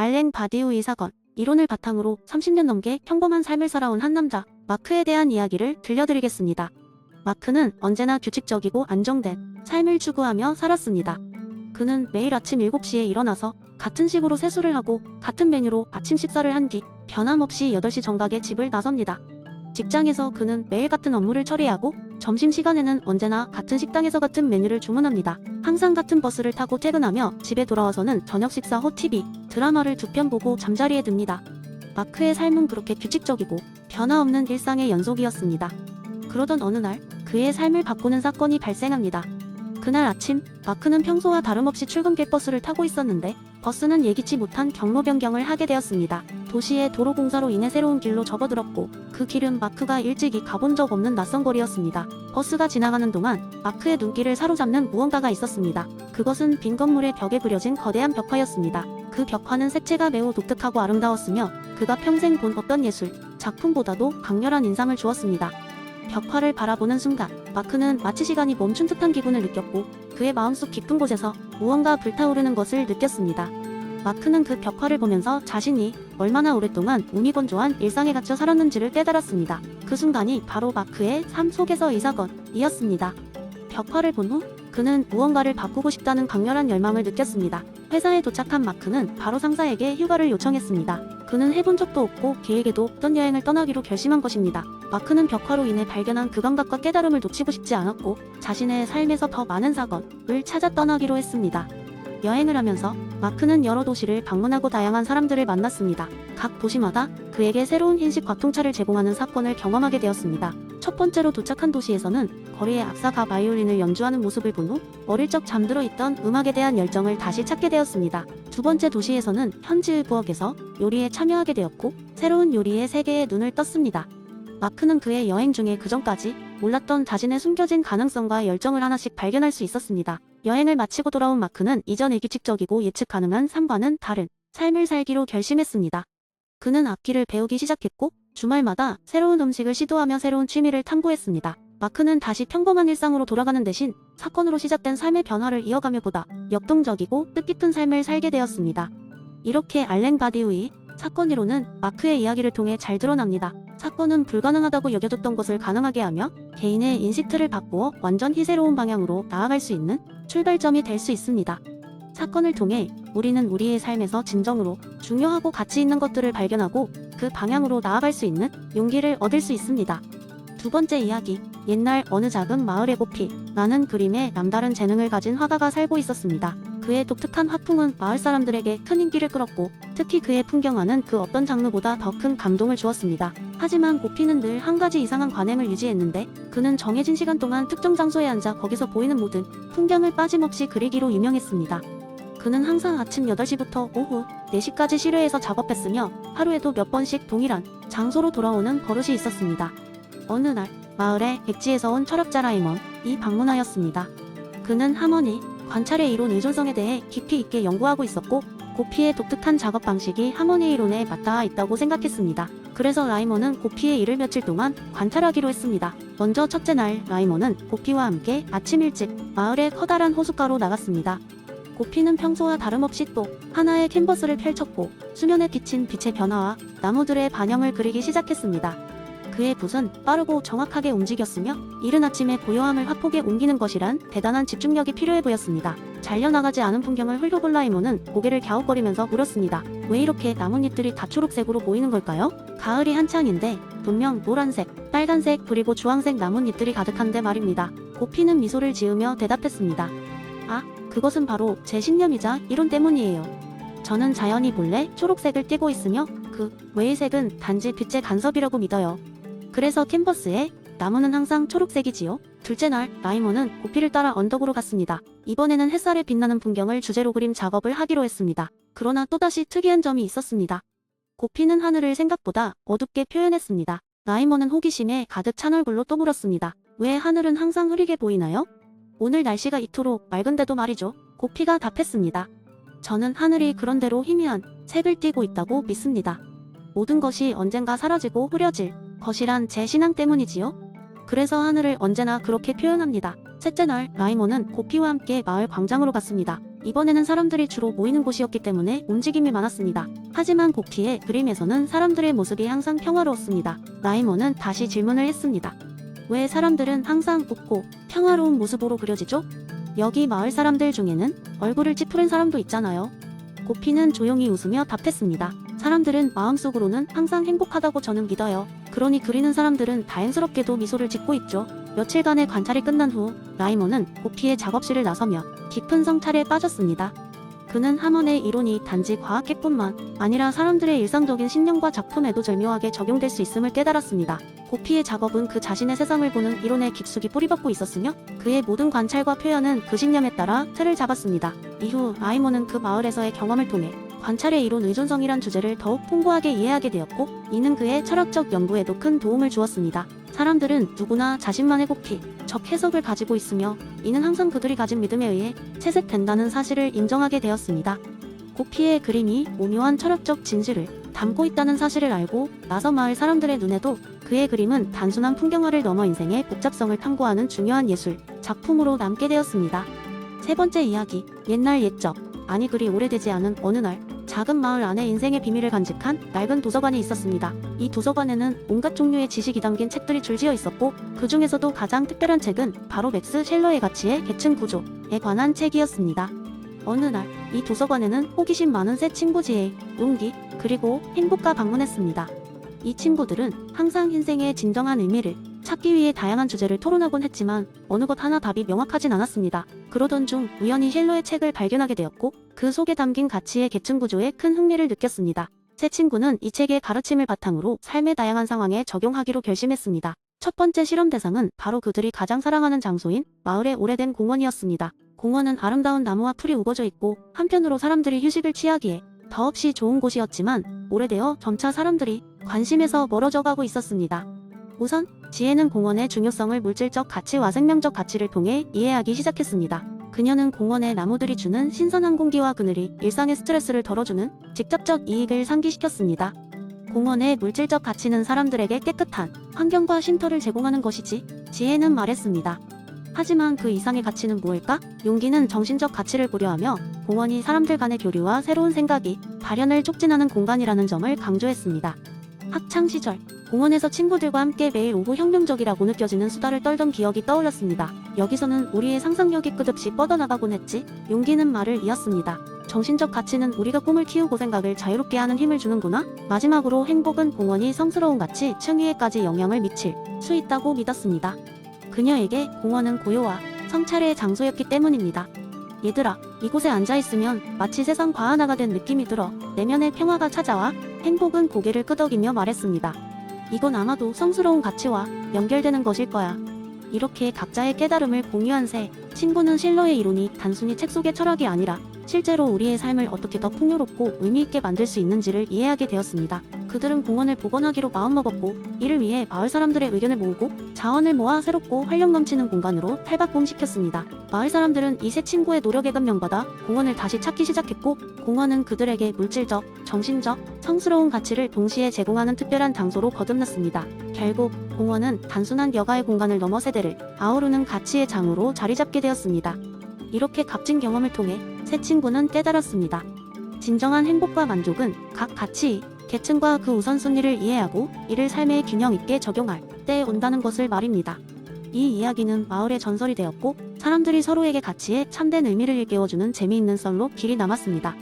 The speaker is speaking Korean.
알랭 바디우 이 사건. 이론을 바탕으로 30년 넘게 평범한 삶을 살아온 한 남자, 마크에 대한 이야기를 들려드리겠습니다. 마크는 언제나 규칙적이고 안정된 삶을 추구하며 살았습니다. 그는 매일 아침 7시에 일어나서 같은 식으로 세수를 하고 같은 메뉴로 아침 식사를 한 뒤 변함없이 8시 정각에 집을 나섭니다. 직장에서 그는 매일 같은 업무를 처리하고 점심시간에는 언제나 같은 식당에서 같은 메뉴를 주문합니다. 항상 같은 버스를 타고 퇴근하며 집에 돌아와서는 저녁 식사 후 TV, 드라마를 두 편 보고 잠자리에 듭니다. 마크의 삶은 그렇게 규칙적이고 변화없는 일상의 연속이었습니다. 그러던 어느 날 그의 삶을 바꾸는 사건이 발생합니다. 그날 아침 마크는 평소와 다름없이 출근길 버스를 타고 있었는데 버스는 예기치 못한 경로 변경을 하게 되었습니다. 도시의 도로 공사로 인해 새로운 길로 접어들었고 그 길은 마크가 일찍이 가본 적 없는 낯선 거리였습니다. 버스가 지나가는 동안 마크의 눈길을 사로잡는 무언가가 있었습니다. 그것은 빈 건물의 벽에 그려진 거대한 벽화였습니다. 그 벽화는 색채가 매우 독특하고 아름다웠으며 그가 평생 본 어떤 예술 작품보다도 강렬한 인상을 주었습니다. 벽화를 바라보는 순간 마크는 마치 시간이 멈춘 듯한 기분을 느꼈고 그의 마음속 깊은 곳에서 무언가 불타오르는 것을 느꼈습니다. 마크는 그 벽화를 보면서 자신이 얼마나 오랫동안 운이 건조한 일상에 갇혀 살았는지를 깨달았습니다. 그 순간이 바로 마크의 삶 속에서 이 사건이었습니다. 벽화를 본 후 그는 무언가를 바꾸고 싶다는 강렬한 열망을 느꼈습니다. 회사에 도착한 마크는 바로 상사에게 휴가를 요청했습니다. 그는 해본 적도 없고 계획에도 없던 여행을 떠나기로 결심한 것입니다. 마크는 벽화로 인해 발견한 그 감각과 깨달음을 놓치고 싶지 않았고 자신의 삶에서 더 많은 사건을 찾아 떠나기로 했습니다. 여행을 하면서 마크는 여러 도시를 방문하고 다양한 사람들을 만났습니다. 각 도시마다 그에게 새로운 인식과 통찰을 제공하는 사건을 경험하게 되었습니다. 첫 번째로 도착한 도시에서는 거리에 악사가 바이올린을 연주하는 모습을 본 후 어릴 적 잠들어 있던 음악에 대한 열정을 다시 찾게 되었습니다. 두 번째 도시에서는 현지의 부엌에서 요리에 참여하게 되었고 새로운 요리의 세계에 눈을 떴습니다. 마크는 그의 여행 중에 그전까지 몰랐던 자신의 숨겨진 가능성과 열정을 하나씩 발견할 수 있었습니다. 여행을 마치고 돌아온 마크는 이전 의 규칙적이고 예측 가능한 삶과는 다른 삶을 살기로 결심했습니다. 그는 악기를 배우기 시작했고 주말마다 새로운 음식을 시도하며 새로운 취미를 탐구했습니다. 마크는 다시 평범한 일상으로 돌아가는 대신 사건으로 시작된 삶의 변화를 이어가며 보다 역동적이고 뜻깊은 삶을 살게 되었습니다. 이렇게 알랭 바디우이 사건 이론은 마크의 이야기를 통해 잘 드러납니다. 사건은 불가능하다고 여겨졌던 것을 가능하게 하며 개인의 인식 틀을 바꾸어 완전히 새로운 방향으로 나아갈 수 있는 출발점이 될 수 있습니다. 사건을 통해 우리는 우리의 삶에서 진정으로 중요하고 가치 있는 것들을 발견하고 그 방향으로 나아갈 수 있는 용기를 얻을 수 있습니다. 두 번째 이야기. 옛날 어느 작은 마을의 고피. 나는 그림에 남다른 재능을 가진 화가가 살고 있었습니다. 그의 독특한 화풍은 마을 사람들에게 큰 인기를 끌었고 특히 그의 풍경화는 그 어떤 장르보다 더 큰 감동을 주었습니다. 하지만 고피는 늘 한 가지 이상한 관행을 유지했는데 그는 정해진 시간 동안 특정 장소에 앉아 거기서 보이는 모든 풍경을 빠짐없이 그리기로 유명했습니다. 그는 항상 아침 8시부터 오후 4시까지 실외에서 작업했으며 하루에도 몇 번씩 동일한 장소로 돌아오는 버릇이 있었습니다. 어느 날 마을에 백지에서 온 철학자 라이먼이 방문하였습니다. 그는 하모니, 관찰의 이론 의존성에 대해 깊이 있게 연구하고 있었고 고피의 독특한 작업 방식이 하모니 이론에 맞닿아 있다고 생각했습니다. 그래서 라이먼은 고피의 일을 며칠 동안 관찰하기로 했습니다. 먼저 첫째 날 라이먼은 고피와 함께 아침 일찍 마을의 커다란 호숫가로 나갔습니다. 고피는 평소와 다름없이 또 하나의 캔버스를 펼쳤고 수면에 비친 빛의 변화와 나무들의 반영을 그리기 시작했습니다. 그의 붓은 빠르고 정확하게 움직였으며 이른 아침에 고요함을 화폭에 옮기는 것이란 대단한 집중력이 필요해 보였습니다. 잘려나가지 않은 풍경을 라이몬은 고개를 갸웃거리면서 물었습니다. 왜 이렇게 나뭇잎들이 다 초록색으로 보이는 걸까요? 가을이 한창인데 분명 노란색, 빨간색 그리고 주황색 나뭇잎들이 가득한데 말입니다. 고피는 미소를 지으며 대답했습니다. 아, 그것은 바로 제 신념이자 이론 때문이에요. 저는 자연이 본래 초록색을 띠고 있으며 그 외의 색은 단지 빛의 간섭이라고 믿어요. 그래서 캔버스에 나무는 항상 초록색이지요. 둘째 날 라이먼은 고피를 따라 언덕으로 갔습니다. 이번에는 햇살에 빛나는 풍경을 주제로 그림 작업을 하기로 했습니다. 그러나 또다시 특이한 점이 있었습니다. 고피는 하늘을 생각보다 어둡게 표현했습니다. 라이먼은 호기심에 가득 찬 얼굴로 또 물었습니다. 왜 하늘은 항상 흐리게 보이나요? 오늘 날씨가 이토록 맑은데도 말이죠. 고피가 답했습니다. 저는 하늘이 그런대로 희미한 색을 띠고 있다고 믿습니다. 모든 것이 언젠가 사라지고 흐려질 것이란 제 신앙 때문이지요. 그래서 하늘을 언제나 그렇게 표현합니다. 셋째 날 라이몬은 고피와 함께 마을 광장으로 갔습니다. 이번에는 사람들이 주로 모이는 곳이었기 때문에 움직임이 많았습니다. 하지만 고피의 그림에서는 사람들의 모습이 항상 평화로웠습니다. 라이모는 다시 질문을 했습니다. 왜 사람들은 항상 웃고 평화로운 모습으로 그려지죠? 여기 마을 사람들 중에는 얼굴을 찌푸린 사람도 있잖아요. 고피는 조용히 웃으며 답했습니다. 사람들은 마음속으로는 항상 행복하다고 저는 믿어요. 그러니 그리는 사람들은 다행스럽게도 미소를 짓고 있죠. 며칠간의 관찰이 끝난 후 라이모는 고피의 작업실을 나서며 깊은 성찰에 빠졌습니다. 그는 하몬의 이론이 단지 과학계뿐만 아니라 사람들의 일상적인 신념과 작품에도 절묘하게 적용될 수 있음을 깨달았습니다. 고피의 작업은 그 자신의 세상을 보는 이론에 깊숙이 뿌리박고 있었으며 그의 모든 관찰과 표현은 그 신념에 따라 틀을 잡았습니다. 이후 라이모는 그 마을에서의 경험을 통해 관찰의 이론 의존성이란 주제를 더욱 풍부하게 이해하게 되었고 이는 그의 철학적 연구에도 큰 도움을 주었습니다. 사람들은 누구나 자신만의 고피, 적 해석을 가지고 있으며 이는 항상 그들이 가진 믿음에 의해 채색된다는 사실을 인정하게 되었습니다. 고피의 그림이 오묘한 철학적 진실을 담고 있다는 사실을 알고 나서 마을 사람들의 눈에도 그의 그림은 단순한 풍경화를 넘어 인생의 복잡성을 탐구하는 중요한 예술 작품으로 남게 되었습니다. 세 번째 이야기, 옛날 옛적, 아니 그리 오래되지 않은 어느 날 작은 마을 안에 인생의 비밀을 간직한 낡은 도서관이 있었습니다. 이 도서관에는 온갖 종류의 지식이 담긴 책들이 줄지어 있었고 그 중에서도 가장 특별한 책은 바로 맥스 셸러의 가치의 계층 구조에 관한 책이었습니다. 어느 날 이 도서관에는 호기심 많은 새 친구 지혜, 용기, 그리고 행복가 방문했습니다. 이 친구들은 항상 인생의 진정한 의미를 찾기 위해 다양한 주제를 토론하곤 했지만 어느 것 하나 답이 명확하진 않았습니다. 그러던 중 우연히 힐러의 책을 발견하게 되었고 그 속에 담긴 가치의 계층 구조에 큰 흥미를 느꼈습니다. 새 친구는 이 책의 가르침을 바탕으로 삶의 다양한 상황에 적용하기로 결심했습니다. 첫 번째 실험 대상은 바로 그들이 가장 사랑하는 장소인 마을의 오래된 공원이었습니다. 공원은 아름다운 나무와 풀이 우거져 있고 한편으로 사람들이 휴식을 취하기에 더없이 좋은 곳이었지만 오래되어 점차 사람들이 관심에서 멀어져 가고 있었습니다. 우선 지혜는 공원의 중요성을 물질적 가치와 생명적 가치를 통해 이해하기 시작했습니다. 그녀는 공원의 나무들이 주는 신선한 공기와 그늘이 일상의 스트레스를 덜어주는 직접적 이익을 상기시켰습니다. 공원의 물질적 가치는 사람들에게 깨끗한 환경과 쉼터를 제공하는 것이지 지혜는 말했습니다. 하지만 그 이상의 가치는 무엇일까? 용기는 정신적 가치를 고려하며 공원이 사람들 간의 교류와 새로운 생각이 발현을 촉진하는 공간이라는 점을 강조했습니다. 학창 시절 공원에서 친구들과 함께 매일 오후 혁명적이라고 느껴지는 수다를 떨던 기억이 떠올랐습니다. 여기서는 우리의 상상력이 끝없이 뻗어나가곤 했지. 용기는 말을 이었습니다. 정신적 가치는 우리가 꿈을 키우고 생각을 자유롭게 하는 힘을 주는구나. 마지막으로 행복은 공원이 성스러운 가치 층위에까지 영향을 미칠 수 있다고 믿었습니다. 그녀에게 공원은 고요와 성찰의 장소였기 때문입니다. 얘들아, 이곳에 앉아있으면 마치 세상 과하나가 된 느낌이 들어 내면의 평화가 찾아와 행복은 고개를 끄덕이며 말했습니다. 이건 아마도 성스러운 가치와 연결되는 것일 거야. 이렇게 각자의 깨달음을 공유한 새 친구는 실러의 이론이 단순히 책 속의 철학이 아니라 실제로 우리의 삶을 어떻게 더 풍요롭고 의미있게 만들 수 있는지를 이해하게 되었습니다. 그들은 공원을 복원하기로 마음먹었고 이를 위해 마을 사람들의 의견을 모으고 자원을 모아 새롭고 활력 넘치는 공간으로 탈바꿈시켰습니다. 마을 사람들은 이새 친구의 노력에 감명받아 공원을 다시 찾기 시작했고 공원은 그들에게 물질적, 정신적, 성스러운 가치를 동시에 제공하는 특별한 장소로 거듭났습니다. 결국 공원은 단순한 여가의 공간을 넘어 세대를 아우르는 가치의 장으로 자리 잡게 되었습니다. 이렇게 값진 경험을 통해 새 친구는 깨달았습니다. 진정한 행복과 만족은 각 가치, 계층과 그 우선순위를 이해하고 이를 삶의 균형 있게 적용할 때에 온다는 것을 말입니다. 이 이야기는 마을의 전설이 되었고 사람들이 서로에게 가치에 참된 의미를 일깨워주는 재미있는 썰로 길이 남았습니다.